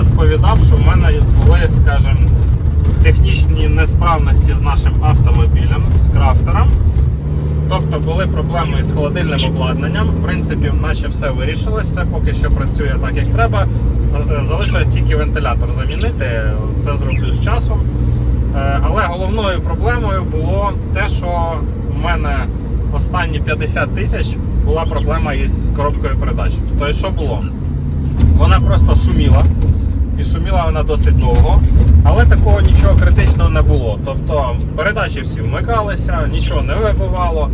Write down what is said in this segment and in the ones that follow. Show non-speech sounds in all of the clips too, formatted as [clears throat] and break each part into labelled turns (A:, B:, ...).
A: розповідав, що в мене були, скажімо, технічні несправності з нашим автомобілем, з крафтером. Тобто були проблеми з холодильним обладнанням. В принципі, наче все вирішилось, все поки що працює так, як треба. Е, Залишилось тільки вентилятор замінити, це зроблю з часом. Е, Але головною проблемою було те, що у мене останні 50 тисяч була проблема із коробкою передач. Тобто, що було? Вона просто шуміла. І шуміла вона досить довго, але такого нічого критичного не було. Тобто передачі всі вмикалися, нічого не вибивало.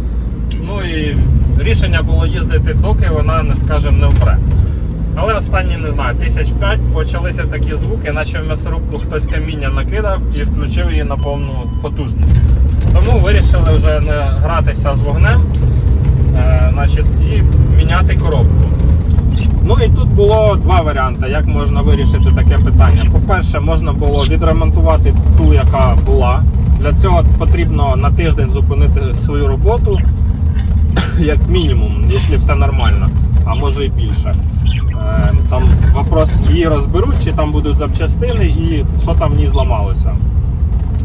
A: Ну і рішення було їздити, доки вона, скажімо, не впре. Але останні, не знаю, тисяч п'ять почалися такі звуки, наче в м'ясорубку хтось каміння накидав і включив її на повну потужність. Тому вирішили вже не гратися з вогнем е, значить, і міняти коробку. Ну і тут було два варіанти, як можна вирішити таке питання. По-перше, можна було відремонтувати ту, яка була. Для цього потрібно на тиждень зупинити свою роботу, [coughs] як мінімум, якщо все нормально, а може і більше. Е, Там вопрос, її розберуть, чи там будуть запчастини і що там в ній зламалося.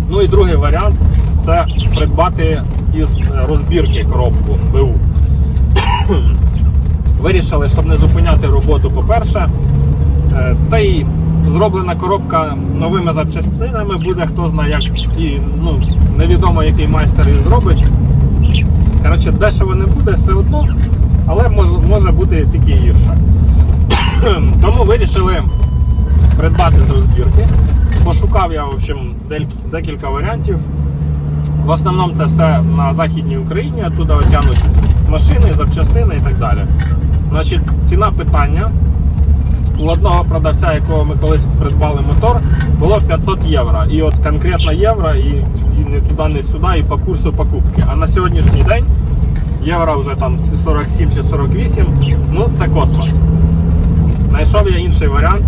A: Ну і другий варіант це придбати із розбірки коробку БУ. Вирішили, щоб не зупиняти роботу, по-перше. Е, Та й зроблена коробка новими запчастинами буде, хто знає, як і ну, невідомо, який майстер її зробить. Коротше, дешево не буде все одно, але може, може бути тільки гірше. [coughs] Тому вирішили придбати з розбірки. Пошукав я в общем, декілька варіантів. В основному це все на Західній Україні, оттуда тягнуть машини, запчастини і так далі. Значить, ціна питання у одного продавця, якого ми колись придбали мотор, було 500 євро. І от конкретно євро, і, і не туди, не сюди, і по курсу покупки. А на сьогоднішній день євро вже там 47 чи 48, ну це космос. Знайшов я інший варіант.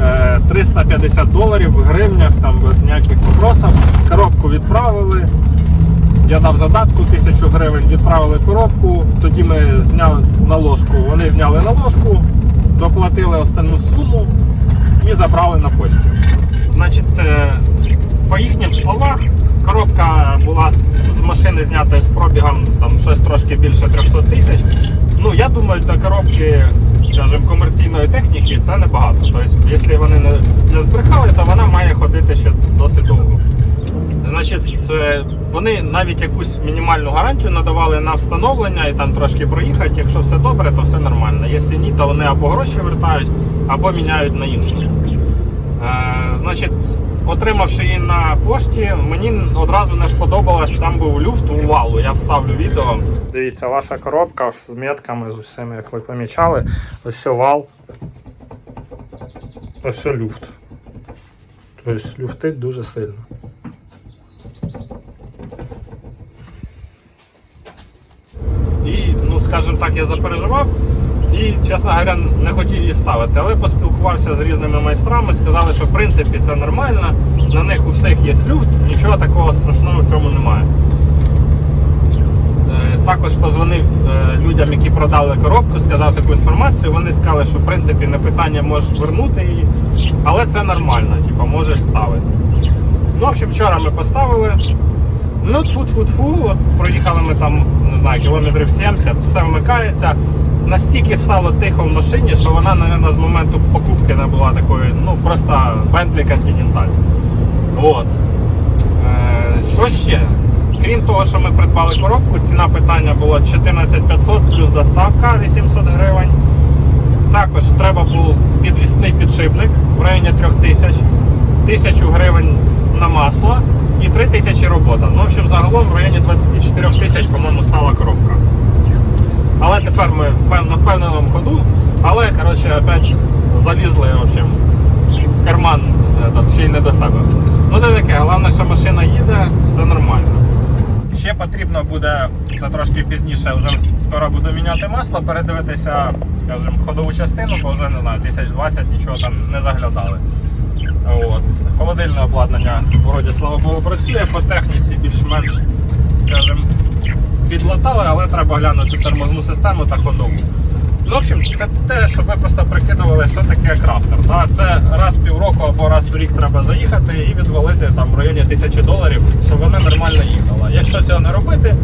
A: Е, 350 доларів в гривнях, там без ніяких вопросів. Коробку відправили. Я дав задатку 1000 гривень, відправили коробку. Тоді ми зняли наложку. Вони зняли наложку, доплатили останню суму і забрали на почті. Значить, е, по їхнім словах, коробка була з- машини знята з пробігом там щось трошки більше 300 тисяч. Ну, я думаю, для коробки, скажімо, комерційної техніки це небагато. Тобто, якщо вони не збрехали, то вона має ходити ще досить довго. Значить, вони навіть якусь мінімальну гарантію надавали на встановлення і там трошки проїхати. Якщо все добре, то все нормально. Якщо ні, то вони або гроші вертають, або міняють на іншу. Е, значить, отримавши її на пошті, мені одразу не сподобалось, там був люфт у валу. Я вставлю відео. Дивіться, ваша коробка з метками, з усіми, як ви помічали. Ось вал. Ось люфт. Тобто люфтить дуже сильно. І, ну, скажімо так, я запереживав і, чесно говоря, не хотів її ставити. Але поспілкувався з різними майстрами, сказали, що в принципі це нормально, на них у всіх є люфт, нічого такого страшного в цьому немає. Е, Також позвонив е, людям, які продали коробку, сказав таку інформацію. Вони сказали, що в принципі не питання можеш вернути її, але це нормально, типу, можеш ставити. Ну, в общем, вчора ми поставили. Ну, тфу-тфу-тфу, проїхали ми там, знаю, кілометрів 70, все вмикається. Настільки стало тихо в машині, що вона, мабуть, з моменту покупки не була такою, ну просто Bentley Continental. От. Е, що ще? Крім того, що ми придбали коробку, ціна питання була 14500 плюс доставка 800 гривень. Також треба був підвісний підшипник в районі 3000, 1000 гривень на масло і 3000 робота. Ну, в общем, загалом в районі 24 тисяч, по-моєму, стала коробка. Але тепер ми на впевненому ходу, але коротше, опять залізли в общем, карман этот, ще й не до себе. Ну це таке, головне, що машина їде, все нормально. Ще потрібно буде, це трошки пізніше, вже скоро буду міняти масло, передивитися, скажімо, ходову частину, бо вже не знаю, 1020 нічого там не заглядали. От. Холодильне обладнання, вроді, слава Богу, працює по техніці більш-менш, скажімо, підлатали, але треба глянути тормозну систему та ходову. Ну, в общем, це те, щоб ви просто прикидували, що таке крафтер. Да? Це раз в півроку або раз в рік треба заїхати і відвалити там в районі тисячі доларів, щоб вона нормально їхала. Якщо цього не робити,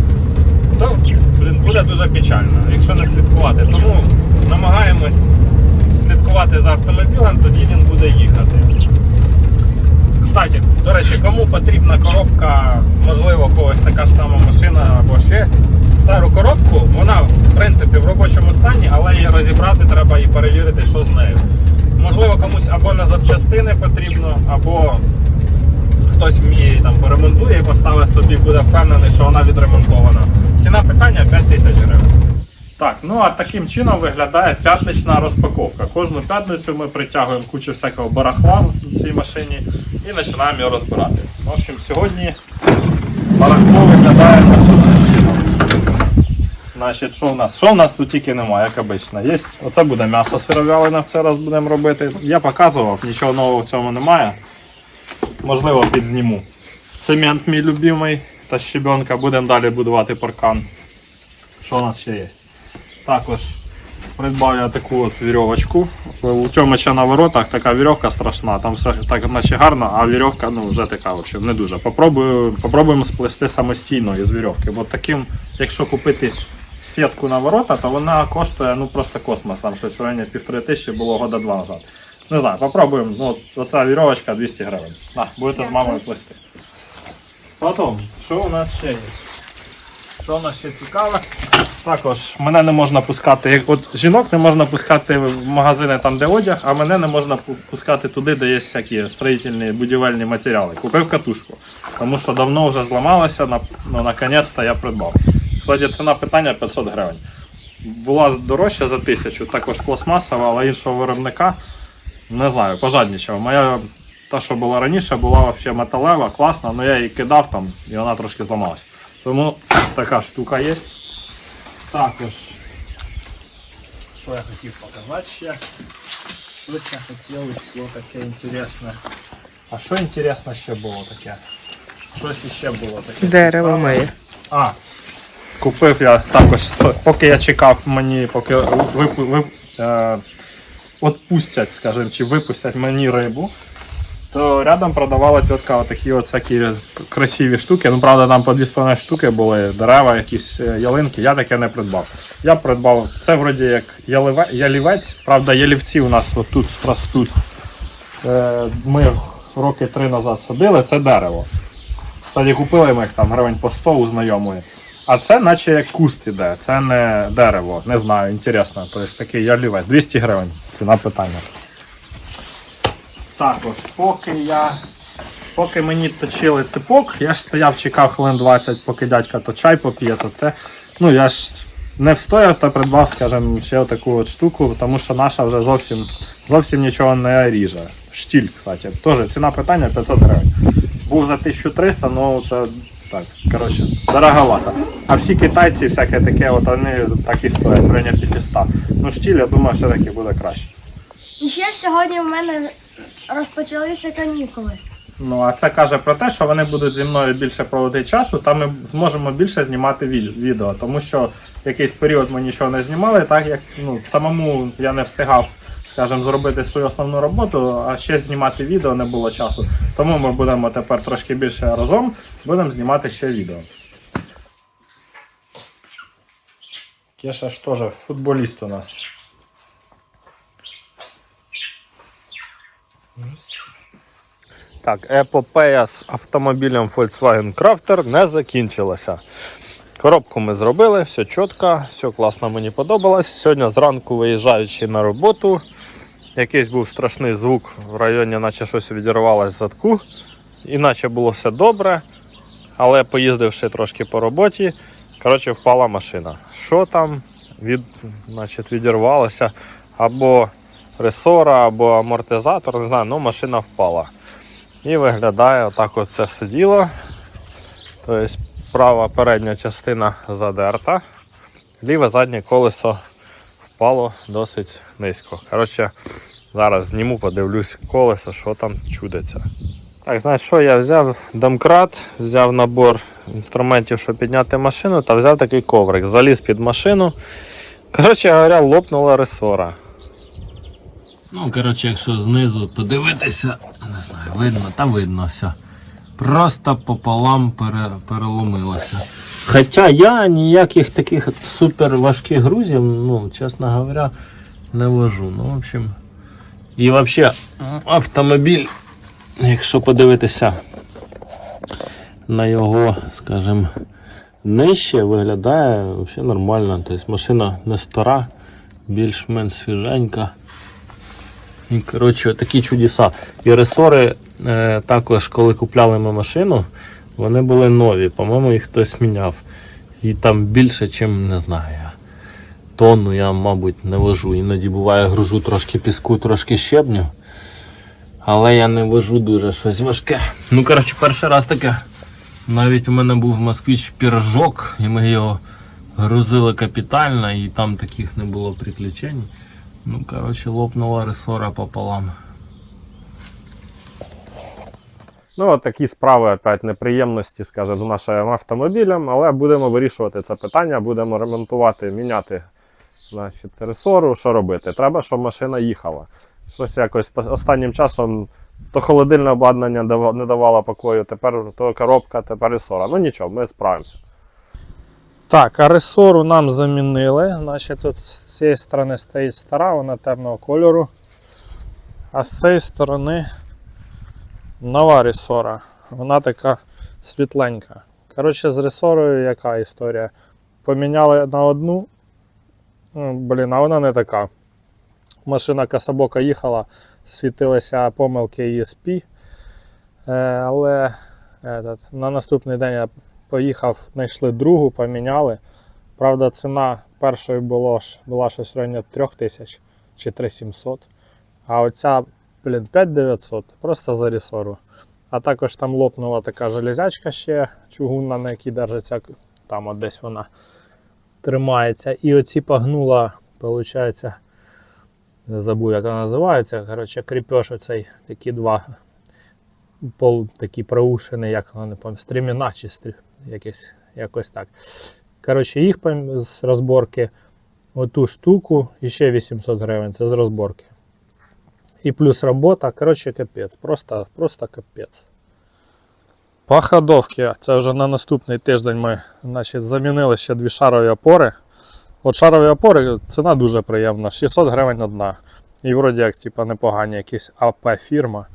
A: то блін, буде дуже печально, якщо не слідкувати. Тому намагаємось слідкувати за автомобілем, тоді він буде їхати. Кстати, до речі, кому потрібна коробка, можливо, когось така ж сама машина або ще стару коробку, вона в принципі в робочому стані, але її розібрати треба і перевірити, що з нею. Можливо, комусь або на запчастини потрібно, або хтось її там поремонтує і поставить собі, буде впевнений, що вона відремонтована. Ціна питання 5 тисяч гривень. Так, ну а таким чином виглядає п'ятнична розпаковка. Кожну п'ятницю ми притягуємо кучу всякого барахла в цій машині і починаємо його розбирати. В общем, сьогодні барахло виглядає наступним чином. Значить, що в нас? Що в нас тут тільки немає, як обично. Є, оце буде м'ясо сировялене, в цей раз будемо робити. Я показував, нічого нового в цьому немає. Можливо, підзніму. Цемент мій любимий та щебенка. Будемо далі будувати паркан. Що у нас ще є? Також придбав я таку от вірьовочку. У Тьомича на воротах така вірьовка страшна, там все так наче гарно, а вірьовка ну, вже така в общем, не дуже. Попробую, попробуємо сплести самостійно із вірьовки. Бо таким, якщо купити сітку на ворота, то вона коштує ну, просто космос. Там щось в районі півтори тисячі було года два назад. Не знаю, попробуємо. Ну, оця вірьовочка 200 гривень. На, будете з мамою плести. Потім, що у нас ще є? Що у нас ще цікаве? Також мене не можна пускати, як от жінок не можна пускати в магазини там, де одяг, а мене не можна пускати туди, де є всякі строїтельні будівельні матеріали. Купив катушку, тому що давно вже зламалася, на, ну, наконець-то я придбав. Кстати, ціна питання 500 гривень. Була дорожча за тисячу, також пластмасова, але іншого виробника не знаю, пожаднічав. Моя та, що була раніше, була взагалі металева, класна, але я її кидав там і вона трошки зламалася. Тому така штука є. Також, що я хотів показати ще. Щось я хотів, що таке інтересне. А що інтересне ще було таке? Щось іще було таке.
B: Дерево моє.
A: А, купив я також, поки я чекав мені, поки вип, вип, е, відпустять, скажімо, чи випустять мені рибу, то рядом продавала тітка отакі от всякі красиві штуки. Ну, правда, там по 2,5 штуки були дерева, якісь е, ялинки. Я таке не придбав. Я придбав це вроді як ялівець. Правда, ялівці у нас отут ростуть. Е, Ми роки три назад садили, це дерево. Кстати, купили ми їх там гривень по 100 у знайомої. А це наче як куст іде, це не дерево, не знаю, інтересно. Тобто такий ялівець. 200 гривень. Ціна питання. Також, поки я. Поки мені точили ципок, я ж стояв, чекав хвилин 20, поки дядька то чай поп'є, то те. Ну я ж не встояв та придбав, скажімо, ще таку от штуку, тому що наша вже зовсім, зовсім нічого не ріже. Штіль, кстати. Теж ціна питання 500 гривень. Був за 1300, ну це так, коротше, дороговато. А всі китайці, всяке таке, от вони так і стоять, в районі 500. Ну штіль, я думаю, все-таки буде краще.
C: І ще сьогодні в мене розпочалися канікули.
A: Ну, а це каже про те, що вони будуть зі мною більше проводити часу, та ми зможемо більше знімати відео. Тому що якийсь період ми нічого не знімали, так як ну, самому я не встигав, скажімо, зробити свою основну роботу, а ще знімати відео не було часу. Тому ми будемо тепер трошки більше разом, будемо знімати ще відео. Кеша ж теж футболіст у нас. Так, епопея з автомобілем Volkswagen Crafter не закінчилася. Коробку ми зробили, все чітко, все класно мені подобалось. Сьогодні зранку виїжджаючи на роботу, якийсь був страшний звук в районі, наче щось відірвалося з задку. Іначе було все добре, але поїздивши трошки по роботі, коротше, впала машина. Що там від, значить, відірвалося? Або ресора, або амортизатор, не знаю, ну машина впала. І виглядає отак от це все діло. Тобто права передня частина задерта, ліве заднє колесо впало досить низько. Коротше, зараз зніму, подивлюсь колесо, що там чудиться. Так, знаєш що, я взяв домкрат, взяв набор інструментів, щоб підняти машину, та взяв такий коврик. Заліз під машину,
D: Коротше говоря, лопнула ресора. Ну, коротше, якщо знизу подивитися, не знаю, видно, та видно все. Просто пополам пере, переломилося. Хоча я ніяких таких супер важких грузів, ну, чесно говоря, не вожу. Ну, в общем. І взагалі автомобіль, якщо подивитися на його, скажімо, нижче, виглядає взагалі нормально. Тобто машина не стара, більш-менш свіженька. І, коротше, такі чудеса. І ресори е, також, коли купляли ми машину, вони були нові. По-моєму, їх хтось міняв. І там більше, ніж не знаю. Тонну я, мабуть, не вожу. Іноді буває, гружу трошки піску, трошки щебню. Але я не вожу дуже щось важке. Ну, коротше, перший раз таке. Навіть у мене був москвич пірожок, і ми його грузили капітально, і там таких не було приключень. Ну, коротше, лопнула ресора пополам.
A: Ну, от такі справи, опять неприємності, скажімо, з нашим автомобілем, але будемо вирішувати це питання, будемо ремонтувати, міняти значить, ресору, що робити. Треба, щоб машина їхала. Щось якось останнім часом то холодильне обладнання не давало покою, тепер то коробка, тепер ресора. Ну нічого, ми справимося.
E: Так, а ресору нам замінили. Значить, тут з цієї сторони стоїть стара, вона темного кольору. А з цієї сторони нова ресора. Вона така світленька. Коротше, з ресорою яка історія? Поміняли на одну. Ну, Блін, а вона не така. Машина Касабока їхала, світилися помилки ESP. Е, але этот, на наступний день я поїхав, знайшли другу, поміняли. Правда, ціна першої було, була щось в районі 3 тисяч чи 3700. А оця, блін, 5900 просто за ресору. А також там лопнула така железячка ще чугунна, на якій держиться, там от десь вона тримається. І оці погнула, виходить, не забув, як вона називається. Коротше, кріпеж оцей, такі два пол такий проушений, як воно не пам'ятаю, стріміна чи стрі... якесь, якось так. Коротше, їх з розборки, оту штуку і ще 800 гривень. Це з розборки. І плюс робота, коротше, капець. Просто, просто капець. По ходовці, це вже на наступний тиждень ми значить, замінили ще дві шарові опори. От шарові опори ціна дуже приємна, 600 гривень одна. І вроді як типу, непогані якісь АП фірма.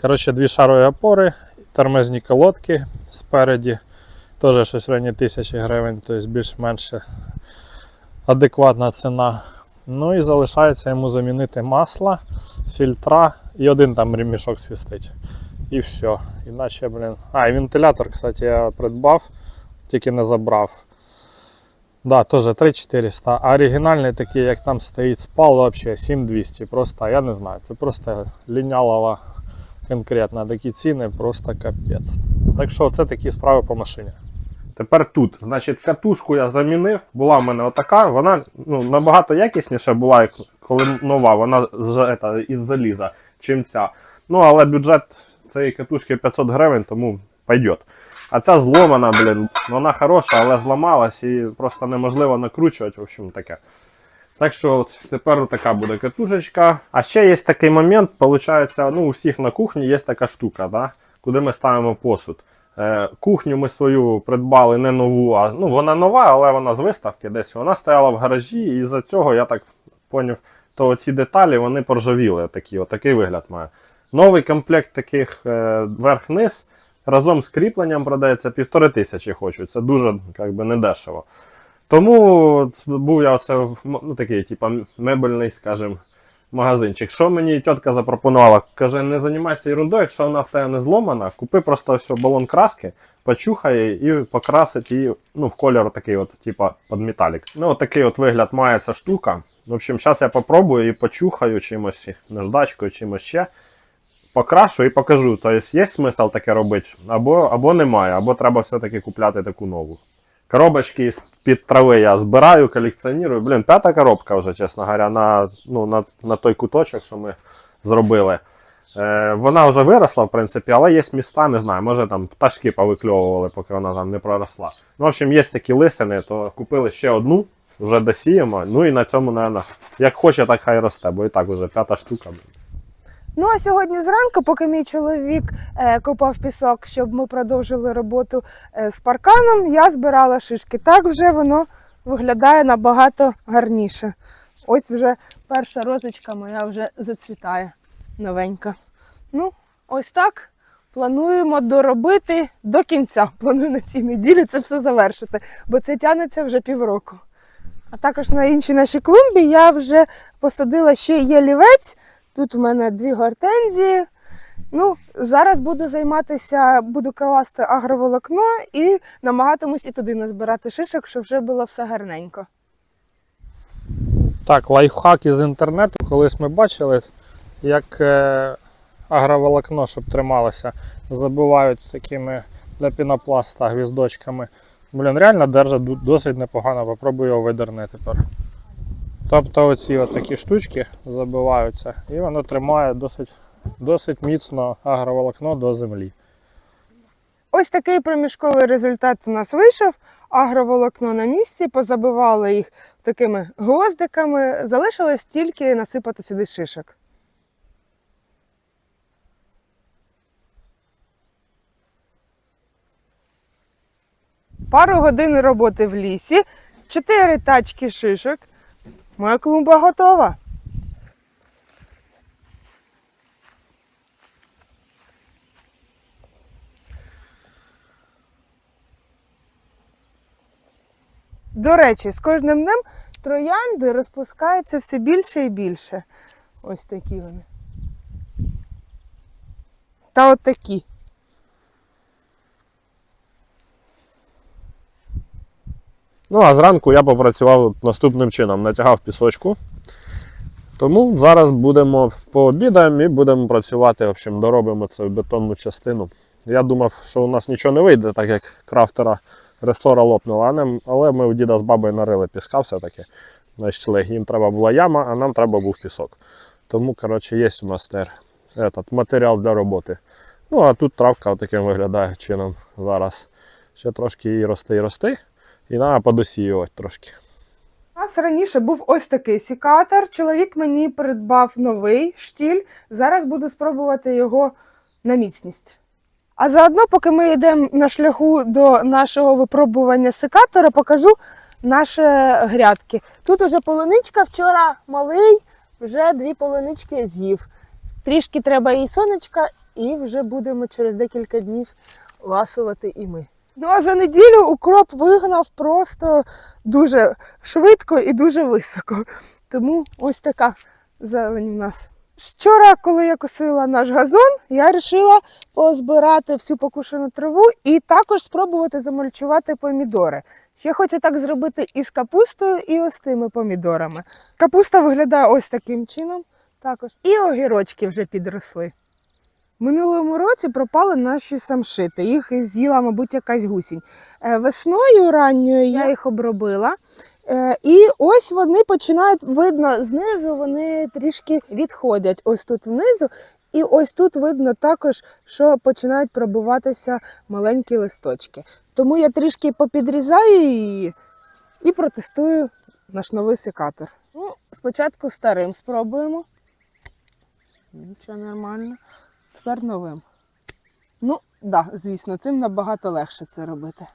E: Коротше, дві шарові опори, тормозні колодки спереді. Теж щось в районі 1000 гривень, тобто більш-менш адекватна ціна. Ну і залишається йому замінити масло, фільтра і один там ремішок свістить. І все. Іначе, блін. А, і вентилятор, кстати, я придбав, тільки не забрав. Да, теж 3400. А оригінальний такий, як там стоїть спал, вообще 7200. Просто я не знаю. Це просто лінялова конкретно. Такі ціни просто капець. Так що це такі справи по машині.
A: Тепер тут, значить, катушку я замінив. Була в мене отака, вона ну, набагато якісніша була, коли нова, вона з, ета, із заліза, чим ця. Ну, але бюджет цієї катушки 500 гривень, тому пойдет. А ця зломана, блін, вона хороша, але зламалась і просто неможливо накручувати. В общем, таке. Так що от тепер така буде катушечка. А ще є такий момент, виходить, ну, у всіх на кухні є така штука, да, куди ми ставимо посуд. Е, кухню ми свою придбали не нову, а ну, вона нова, але вона з виставки десь. Вона стояла в гаражі, і з-за цього я так поняв, то ці деталі вони поржавіли. Такі, отакий вигляд має. Новий комплект таких е, верх-низ разом з кріпленням продається півтори тисячі хочуть. Це дуже як би, недешево. Тому був я оце ну, такий, типу, мебельний, скажімо, магазинчик. Що мені тітка запропонувала? Каже, не займайся ерундою, якщо вона в тебе не зломана, купи просто все, балон краски, почухай і покрасить її ну, в кольор такий, от, типа, під металік. Ну, от такий от вигляд має ця штука. В общем, зараз я попробую і почухаю чимось наждачкою, чимось ще. Покрашу і покажу. Тобто є смисл таке робити, або, або немає, або треба все-таки купляти таку нову. Коробочки з-під трави я збираю, колекціоную. Блін, п'ята коробка вже, чесно говоря, на, ну, на, на той куточок, що ми зробили. Е, вона вже виросла, в принципі, але є міста, не знаю, може там пташки повикльовували, поки вона там не проросла. Ну, в общем, є такі лисини, то купили ще одну. вже досіємо. Ну і на цьому, напевно, як хоче, так хай росте, бо і так вже п'ята штука.
F: Ну а сьогодні зранку, поки мій чоловік е, копав пісок, щоб ми продовжили роботу е, з парканом, я збирала шишки. Так вже воно виглядає набагато гарніше. Ось вже перша розочка моя вже зацвітає новенька. Ну, ось так. Плануємо доробити до кінця. Планую на цій неділі це все завершити, бо це тягнеться вже півроку. А також на іншій нашій клумбі я вже посадила ще ялівець. Тут в мене дві гортензії. Ну, зараз буду займатися, буду класти агроволокно і намагатимусь і туди назбирати шишок, щоб вже було все гарненько.
G: Так, лайфхак із інтернету. Колись ми бачили, як е, агроволокно, щоб трималося, забивають такими для пінопласта гвіздочками. Блін, реально держить досить непогано, попробую його видерни тепер. Тобто оці от такі штучки забиваються і воно тримає досить, досить міцно агроволокно до землі.
F: Ось такий проміжковий результат у нас вийшов. Агроволокно на місці, позабивали їх такими гвоздиками. Залишилось тільки насипати сюди шишок. Пару годин роботи в лісі, чотири тачки шишок. Моя клумба готова. До речі, з кожним днем троянди розпускаються все більше і більше. Ось такі вони. Та от такі.
A: Ну а зранку я попрацював наступним чином: натягав пісочку. Тому зараз будемо пообідаємо і будемо працювати. В общем, доробимо цю бетонну частину. Я думав, що у нас нічого не вийде, так як крафтера ресора лопнула, але ми у діда з бабою нарили піска все-таки. Знайшли. Їм треба була яма, а нам треба був пісок. Тому, коротше, є у нас тепер этот, матеріал для роботи. Ну, а тут травка таким виглядає чином зараз. Ще трошки її рости і рости. І треба подосіювати трошки.
F: У нас раніше був ось такий сікатор. Чоловік мені придбав новий штіль. Зараз буду спробувати його на міцність. А заодно, поки ми йдемо на шляху до нашого випробування секатора, покажу наші грядки. Тут уже полуничка вчора малий, вже дві полунички з'їв. Трішки треба і сонечка, і вже будемо через декілька днів ласувати і ми. Ну а за неділю укроп вигнав просто дуже швидко і дуже високо. Тому ось така зелень у нас. Вчора, коли я косила наш газон, я вирішила позбирати всю покушену траву і також спробувати замульчувати помідори. Ще хочу так зробити і з капустою, і ось тими помідорами. Капуста виглядає ось таким чином. Також. І огірочки вже підросли. Минулому році пропали наші самшити. Їх з'їла, мабуть, якась гусінь. Е, Весною ранньою я їх обробила. Е, І ось вони починають видно знизу, вони трішки відходять. Ось тут внизу. І ось тут видно також, що починають пробиватися маленькі листочки. Тому я трішки попідрізаю її і протестую наш новий секатор. Ну, спочатку старим спробуємо. Нічого нормально. Тепер новим. Ну, так, да, звісно, цим набагато легше це робити.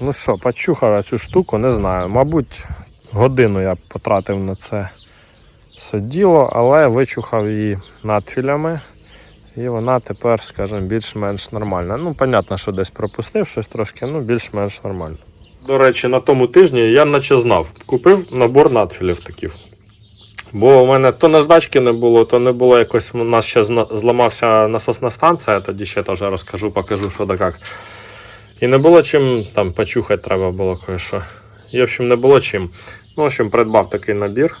A: Ну що, почухав я цю штуку, не знаю. Мабуть, годину я потратив на це все діло, але вичухав її надфілями. І вона тепер, скажімо, більш-менш нормальна. Ну, понятно, що десь пропустив щось трошки, ну більш-менш нормально. До речі, на тому тижні я наче знав, купив набор надфілів таких. Бо у мене то наждачки не було, то не було якось. У нас ще зламався насосна станція, тоді ще теж розкажу, покажу, що да як. І не було чим там почухати треба було кое-що. І, в общем, не було чим. Ну, в общем, придбав такий набір.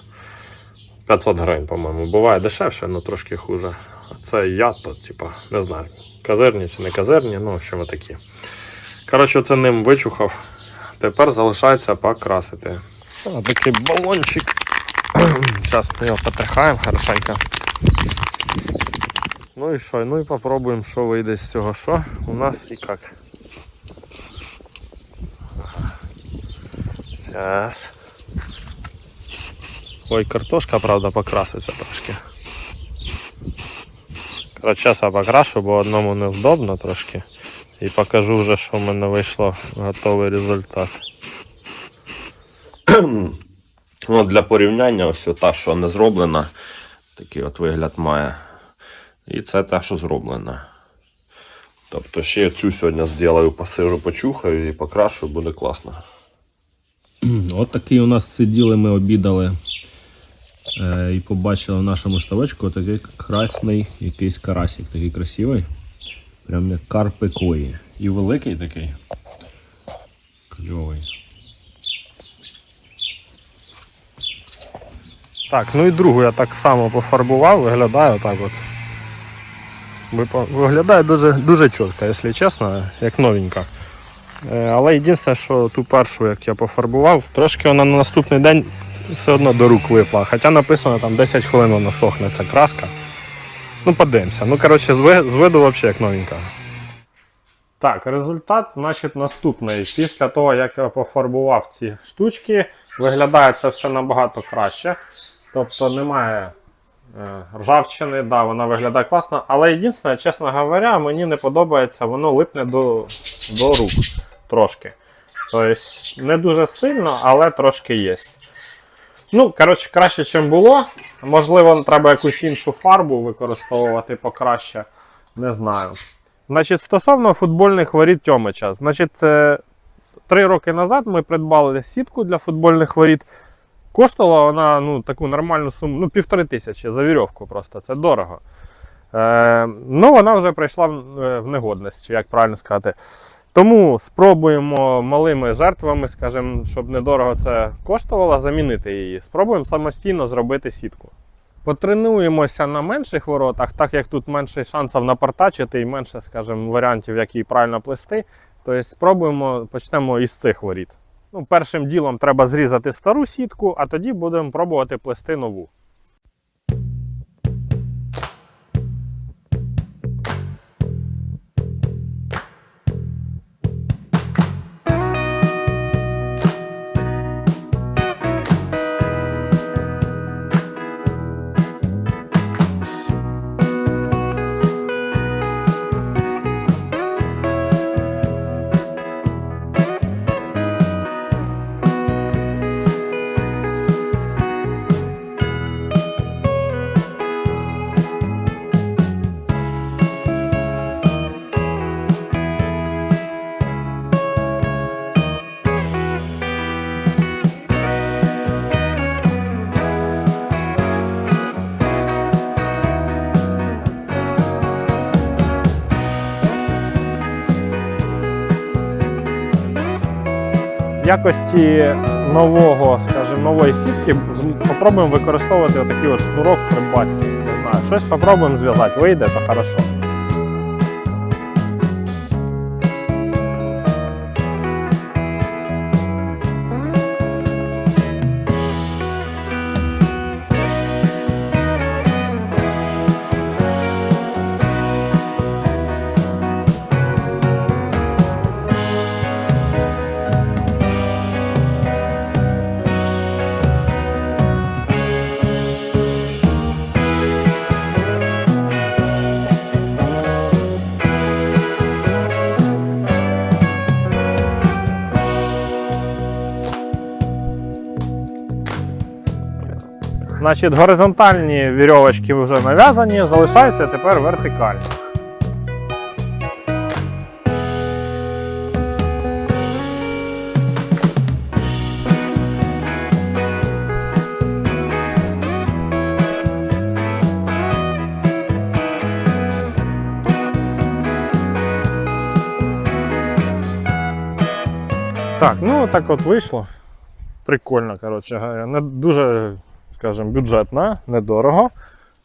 A: 500 гривень, по-моєму. Буває дешевше, але трошки хуже. Це я, то, типа, не знаю, казирні чи не казирні, ну, в общем, такі. Коротше, це ним вичухав. Тепер залишається покрасити. А, такий балончик. [clears throat] Зараз ми його потряхаємо хорошенько. Ну і що? Ну і попробуємо, що вийде з цього. Що у нас і як. Зараз. Ой, картошка, правда, покраситься трошки. Коротше, зараз я покрашу, бо одному невдобно трошки. І покажу вже, що в мене вийшло готовий результат. [clears throat]
H: Ну, для порівняння, ось та, що не зроблена, такий от вигляд має. І це та, що зроблена. Тобто ще цю сьогодні зроблю, посижу, почухаю і покрашу, буде класно.
D: От такий у нас сиділи, ми обідали і побачили в нашому ставочку такий красний якийсь карасик, такий красивий. Прям як карпи кої. І великий такий. Кльовий.
A: Так, ну і другу я так само пофарбував, виглядає отак от. Виглядає дуже, дуже чітко, якщо чесно, як новенька. Е, Але єдине, що ту першу, як я пофарбував, трошки вона на наступний день все одно до рук липла. Хоча написано там 10 хвилин вона сохне ця краска. Ну, подивимося. Ну, коротше, з виду взагалі як новенька. Так, результат, значить, наступний. Після того, як я пофарбував ці штучки, виглядає це все набагато краще. Тобто немає е, ржавчини, да, вона виглядає класно. Але єдине, чесно говоря, мені не подобається, воно липне до, до рук трошки. Тобто не дуже сильно, але трошки є. Ну, коротше, краще, ніж було. Можливо, треба якусь іншу фарбу використовувати покраще. Не знаю. Значить, стосовно футбольних воріт Тьомича. Значить, три роки назад ми придбали сітку для футбольних воріт. Коштувала вона ну, таку нормальну суму, ну, півтори тисячі за вірьовку просто, це дорого. Е, ну, вона вже прийшла в, е, негодність, як правильно сказати. Тому спробуємо малими жертвами, скажімо, щоб недорого це коштувало, замінити її. Спробуємо самостійно зробити сітку. Потренуємося на менших воротах, так як тут менше шансів напортачити і менше, скажімо, варіантів, як її правильно плести. Тобто спробуємо, почнемо із цих воріт. Ну, першим ділом треба зрізати стару сітку, а тоді будемо пробувати плести нову. Якості нового, скажімо, нової сітки попробуємо використовувати отакий от шнурок рибацький. Не знаю, щось попробуємо зв'язати. Вийде, то хорошо. Значить, горизонтальні вірьовочки вже нав'язані, залишаються тепер вертикальні. Так, ну так от вийшло. Прикольно, коротше. Не дуже, скажімо, бюджетна, недорого.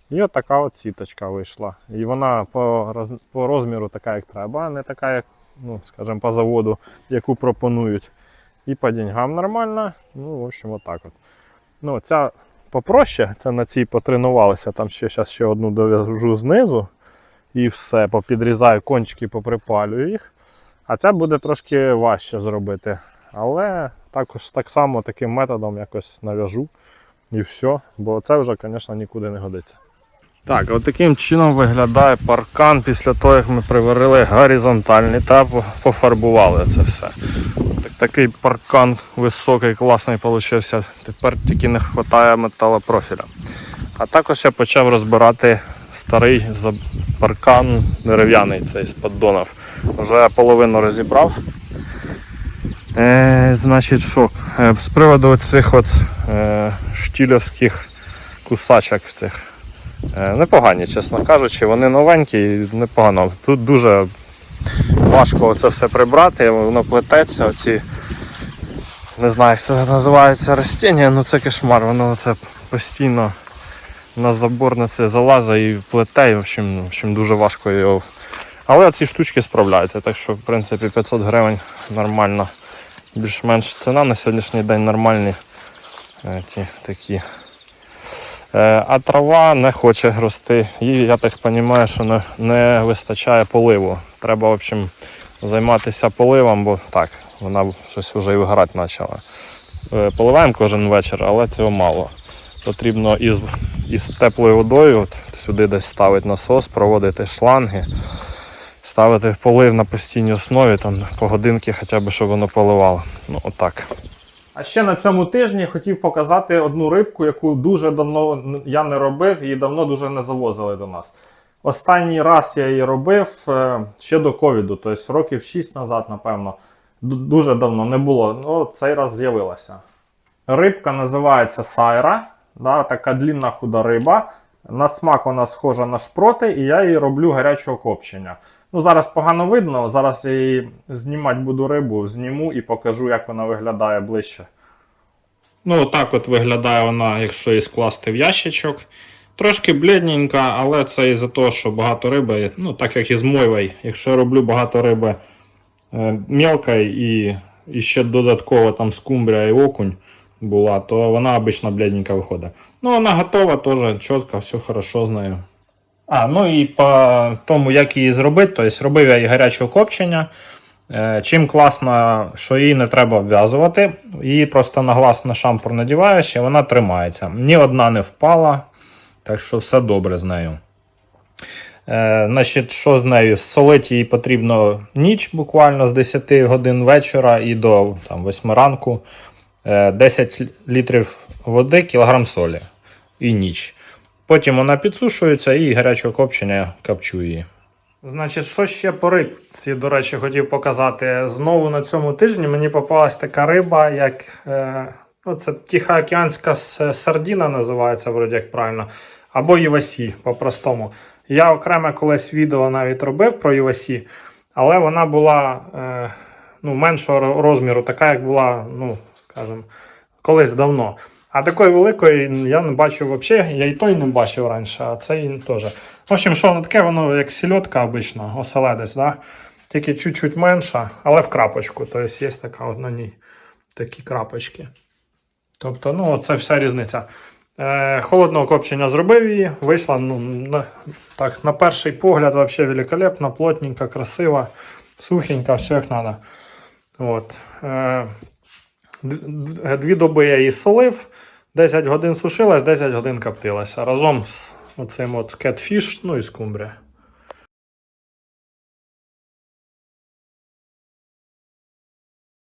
A: І от така от сіточка вийшла. І вона по, по розміру така, як треба, а не така, як, ну, скажімо, по заводу, яку пропонують.
I: і по деньгам нормально. Ну, в общем, отак от. Ну, ця попроще, це на цій потренувалися, там ще зараз ще одну дов'яжу знизу. І все, попідрізаю кончики, поприпалюю їх. А ця буде трошки важче зробити. Але також так само таким методом якось нав'яжу і все. Бо це вже, звісно, нікуди не годиться. Так, от таким чином виглядає паркан після того, як ми приварили горизонтальний та пофарбували це все. Так, такий паркан високий, класний вийшов. Тепер тільки не вистачає металопрофіля. А також я почав розбирати старий паркан дерев'яний цей з поддонів. Вже половину розібрав. Е, значить, що? Е, з приводу цих от е, штілівських кусачок цих. Е, непогані, чесно кажучи, вони новенькі і непогано. Тут дуже важко це все прибрати, воно плететься, оці. Не знаю, як це називається ростіння, ну це кошмар, воно це постійно на забор на це залазить і плете, і, в общем, в общем, дуже важко його. Але ці штучки справляються, так що в принципі 500 гривень нормально. Більш-менш ціна на сьогоднішній день нормальні. е, Ті такі. Е, А трава не хоче рости. Їй, я так розумію, що не, не вистачає поливу. Треба, в общем, займатися поливом, бо так, вона щось вже і вигорати почала. Е, Поливаємо кожен вечір, але цього мало. Потрібно із, із теплою водою от, сюди десь ставити насос, проводити шланги, ставити полив на постійній основі, там по годинки хоча б, щоб воно поливало. Ну, отак.
A: А ще на цьому тижні хотів показати одну рибку, яку дуже давно я не робив і давно дуже не завозили до нас. Останній раз я її робив е, ще до ковіду, тобто років 6 назад, напевно. Дуже давно не було. Ну, цей раз з'явилася. Рибка називається сайра, да, така длінна худа риба. На смак вона схожа на шпроти, і я її роблю гарячого копчення. Ну, зараз погано видно. Зараз я її знімати буду рибу, зніму і покажу, як вона виглядає ближче. Ну, отак от виглядає вона, якщо її скласти в ящичок. Трошки блідненька, але це із-за того, що багато риби, ну так як і з мойвою. Якщо я роблю багато риби е, мелкої і, і ще додатково там скумбрія і окунь була, то вона обично блідненька виходить. Ну, вона готова, теж чітко, все хорошо з нею. А, ну і по тому, як її зробити, тобто робив я її гарячого копчення. Е, Чим класно, що її не треба обв'язувати, її просто на глаз на шампур надіваєш і вона тримається. Ні одна не впала, так що все добре з нею. Е, значить, що з нею? Солити її потрібно ніч буквально з 10 годин вечора і до там, 8 ранку. Е, 10 літрів води, кілограм солі і ніч. Потім вона підсушується і гарячого копчення копчу її. Значить, що ще по рибці, до речі, хотів показати. Знову на цьому тижні мені попалась така риба, як е, ну, це Тихоокеанська сардіна називається, вроді як правильно, або Євасі по-простому. Я окремо колись відео навіть робив про Євасі, але вона була е, ну, меншого розміру, така, як була, ну, скажімо, колись давно. А такої великої я не бачив взагалі, я і той не бачив раніше, а цей теж. В общем, що воно таке, воно як сільотка обично, оселедець, да? тільки чуть-чуть менша, але в крапочку. Тобто є така на ній такі крапочки. Тобто, ну, це вся різниця. Е, холодного копчення зробив її, вийшла ну, на, так, на перший погляд, взагалі великолепно, плотненько, красиво, сухенько, все як треба. От. Е, дві доби я її солив, 10 годин сушилась, 10 годин коптилася. Разом з оцим от кетфіш, ну і скумбрія.